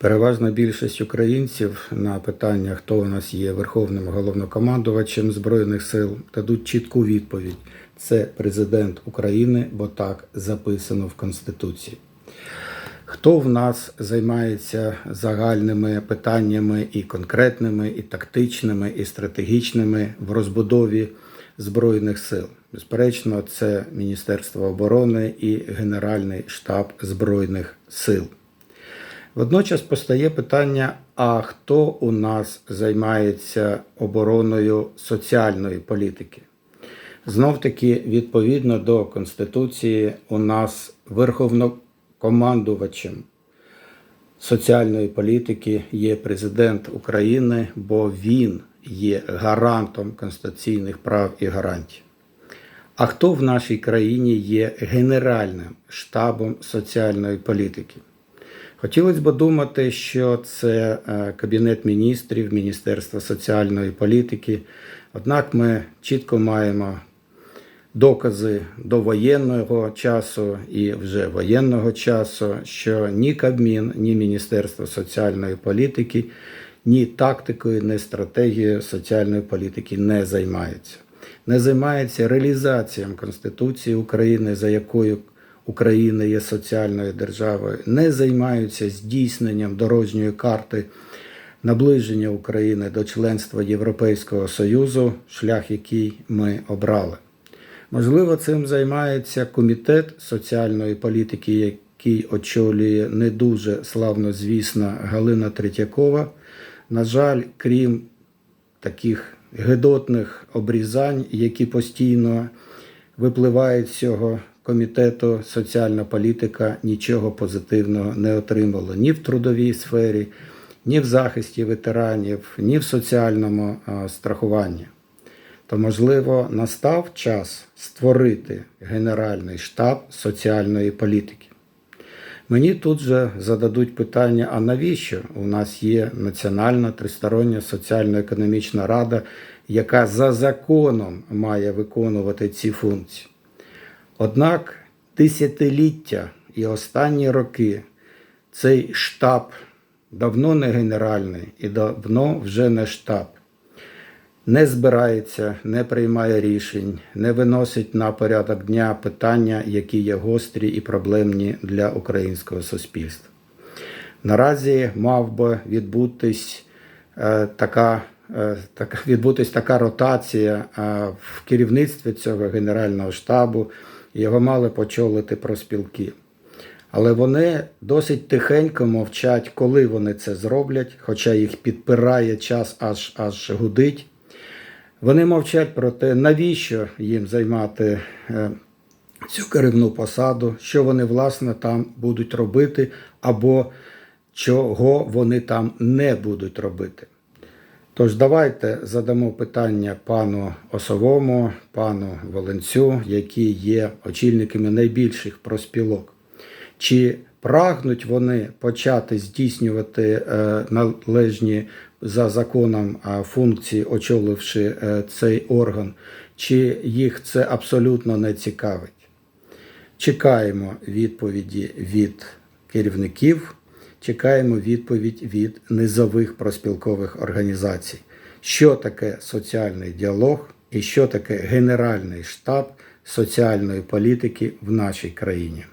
Переважна більшість українців на питання, хто у нас є верховним головнокомандувачем Збройних сил, дадуть чітку відповідь: це президент України, бо так записано в Конституції. Хто в нас займається загальними питаннями і конкретними, і тактичними, і стратегічними в розбудові Збройних сил? Безперечно, це Міністерство оборони і Генеральний штаб Збройних сил. Водночас постає питання: а хто у нас займається обороною соціальної політики? Знов таки, відповідно до Конституції, у нас верховнокомандувачем соціальної політики є президент України, бо він є гарантом конституційних прав і гарантій. А хто в нашій країні є генеральним штабом соціальної політики? Хотілося б думати, що це е, Кабінет міністрів, Міністерство соціальної політики. Однак ми чітко маємо докази до воєнного часу і вже воєнного часу, що ні Кабмін, ні Міністерство соціальної політики, ні тактикою, ні стратегією соціальної політики не займаються. Не займається реалізацією Конституції України, за якою Україна є соціальною державою, не займаються здійсненням дорожньої карти наближення України до членства Європейського Союзу, шлях який ми обрали. Можливо, цим займається комітет соціальної політики, який очолює не дуже славно звісна Галина Третьякова. На жаль, крім таких гидотних обрізань, які постійно випливають з цього комітету, соціальна політика нічого позитивного не отримала ні в трудовій сфері, ні в захисті ветеранів, ні в соціальному страхуванні. То, можливо, настав час створити Генеральний штаб соціальної політики. Мені тут же зададуть питання: а навіщо у нас є Національна тристороння соціально-економічна рада, яка за законом має виконувати ці функції? Однак десятиліття і останні роки цей штаб давно не генеральний і давно вже не штаб. Не збирається, не приймає рішень, не виносить на порядок дня питання, які є гострі і проблемні для українського суспільства. Наразі мав би відбутись е, така е, така, відбутись така ротація е, в керівництві цього Генерального штабу, його мали почолити проспілки. Але вони досить тихенько мовчать, коли вони це зроблять, хоча їх підпирає час аж аж гудить. Вони мовчать про те, навіщо їм займати е, цю керівну посаду, що вони, власне, там будуть робити, або чого вони там не будуть робити. Тож, давайте задамо питання пану Осовому, пану Воленцю, які є очільниками найбільших проспілок. Чи прагнуть вони почати здійснювати е, належні за законом функції, очоливши е, цей орган, чи їх це абсолютно не цікавить? Чекаємо відповіді від керівників, чекаємо відповідь від низових проспілкових організацій, що таке соціальний діалог і що таке Генеральний штаб соціальної політики в нашій країні.